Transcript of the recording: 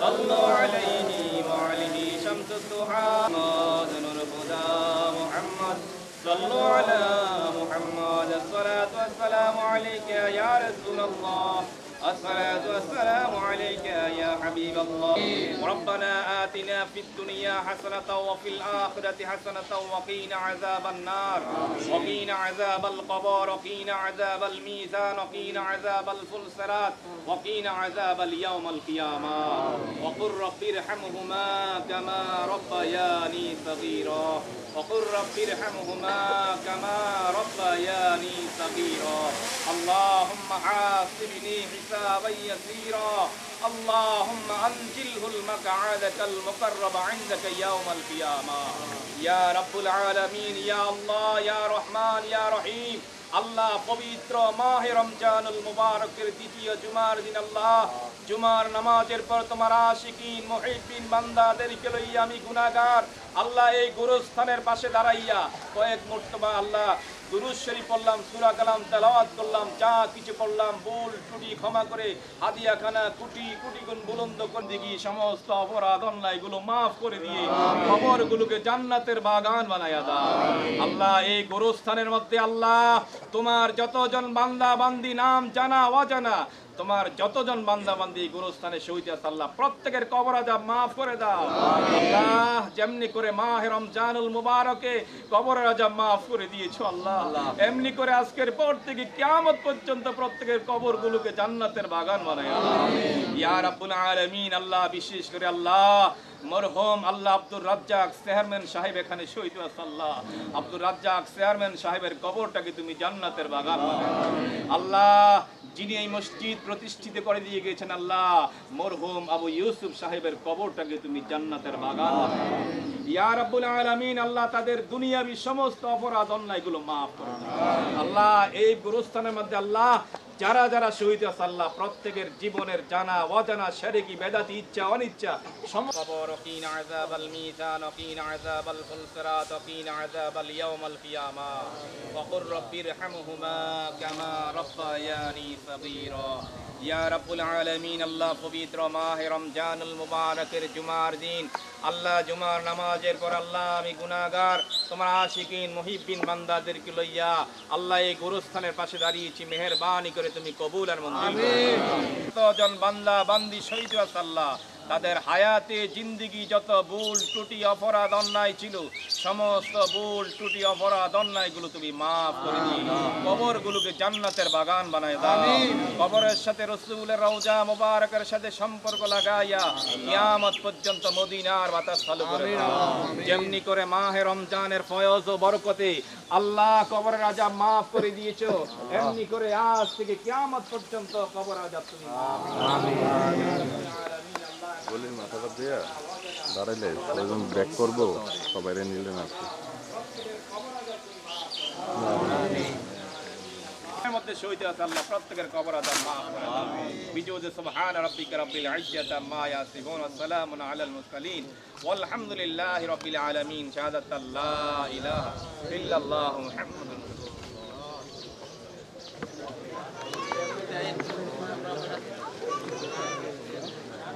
صلوا عليه وعليه شمس الضحى محمد الهدى محمد صلوا على محمد الصلاة والسلام عليك يا رسول الله الصلاة والسلام حبيب الله. ربنا آتنا في الدنيا حسنة وفي الآخرة حسنة وقنا عذاب النار. وقنا عذاب القبر وقنا عذاب الميزان وقنا عذاب الفلسرات وقنا عذاب اليوم القيامة. وقل رب ارحمهما كما ربياني صغيرا. وقل رب ارحمهما كما ربياني صغيرا اللهم حاسبني حسابا يسيرا اللهم أنجله المقعدة المقرب عندك يوم القيامة يا رب العالمين يا الله يا رحمن يا رحيم আল্লাহ পবিত্র মাহে রমজানুল মুবারকের দ্বিতীয় জুমার দিন আল্লাহ জুমার নামাজের পর তোমার আশিকিন মুহিবিন বান্দাদেরকে লইয়া আমি গুনাহগার আল্লাহ এই গুরুস্থানের পাশে দাঁড়াইয়া কয়েক মুর্তবা আল্লাহ দুরুজ শরীফ পড়লাম সূরা কালাম তেলাওয়াত করলাম যা কিছু ভুল ত্রুটি ক্ষমা করে হাদিয়া খানা কুটি কুটি গুণ বুলন্দ করে সমস্ত অপরাধ অন্যায়গুলো মাফ করে দিয়ে খবরগুলোকে জান্নাতের বাগান বানায়া দাও। আল্লাহ এই গোরস্থানের মধ্যে আল্লাহ তোমার যতজন বান্দা বান্দি নাম জানা অজানা তোমার যতজন বান্দা বান্দি গুরুস্থানে শহীদ আছে আল্লাহ প্রত্যেকের কবর আজাব মাফ করে দাও। আল্লাহ যেমনি করে মাহে রমজানুল মুবারকে কবর আজাব মাফ করে দিয়েছ আল্লাহ। এমনি করে আজকের পর থেকে কিয়ামত পর্যন্ত প্রত্যেকের কবরগুলোকে জান্নাতের বাগান বানায় ইয়া রাব্বুল আলামিন আল্লাহ বিশেষ করে আল্লাহ। মরহুম আল্লাহ আব্দুর রাজ্জাক চেয়ারম্যান সাহেব এখানে শহীদ আল্লাহ। আব্দুর রাজ্জাক চেয়ারম্যান সাহেবের কবরটাকে তুমি জান্নাতের বাগান বানাও আল্লাহ। যিনি এই মসজিদ প্রতিষ্ঠিত করে দিয়ে গেছেন আল্লাহ মরহুম আবু ইউসুফ সাহেবের কবরটাকে তুমি জান্নাতের বাগান তাদের দুনিয়াবি সমস্ত অপরাধ অন্যায়গুলো যারা যারা শহীদ আল্লাহ প্রত্যেকের জীবনের জানা অজানা শারীরিক বেদাতি ইচ্ছা অনিচ্ছা সমরকিন আযাবাল মিজান ওকিন আযাবাল ফুলসিরাত ওকিন আযাবাল ইয়াউমাল কিয়ামা। رفاياني صغيرا. يا رب العالمين الله فبيتر ماه رمجان المبارك جمار دين. الله جمار نماجر پر الله مي گناگار তোমার আশিকিন মুহিব্বিন বান্দাদেরকে লইয়া আল্লাহ এই গুরুস্থানের পাশে দাঁড়িয়েছি মেহেরবানি করে তুমি কবুল আর মঞ্জুর জন বান্দা বান্দি শহীদ আল্লাহ তাদের হায়াতে জিন্দিগি যত ভুল ত্রুটি অপরাধ অন্যায় ছিল সমস্ত ভুল ত্রুটি অপরাধ অন্যায়গুলো তুমি মাফ করে দিয়ে কবরগুলোকে জান্নাতের বাগান বানায় দাও। কবরের সাথে রসুলের রওজা মোবারকের সাথে সম্পর্ক লাগাইয়া কিয়ামত পর্যন্ত মদিনার বাতাস চালু করে দাও। যেমনি করে মাহে রমজানের ফয়জ ও বরকতে আল্লাহ কবর রাজা মাফ করে দিয়েছ। এমনি করে আজ থেকে কেমন পর্যন্ত কবর রাজা তুমি বলি মাথা দিয়া দাঁড়াইলে ব্যাক করব? সবাই নিলেন আর কি এর মধ্যে শহীদ আছে আল্লাহ প্রত্যেকের কবর আদাব মাফ করে দাও বিজুদ সুবহান রাব্বিকা রাব্বিল ইজ্জাতি আম্মা ইয়াসিফুন ওয়া সালামুন আলাল মুরসালিন والحمد لله رب العالمين شهادة لا إله إلا الله محمد رسول الله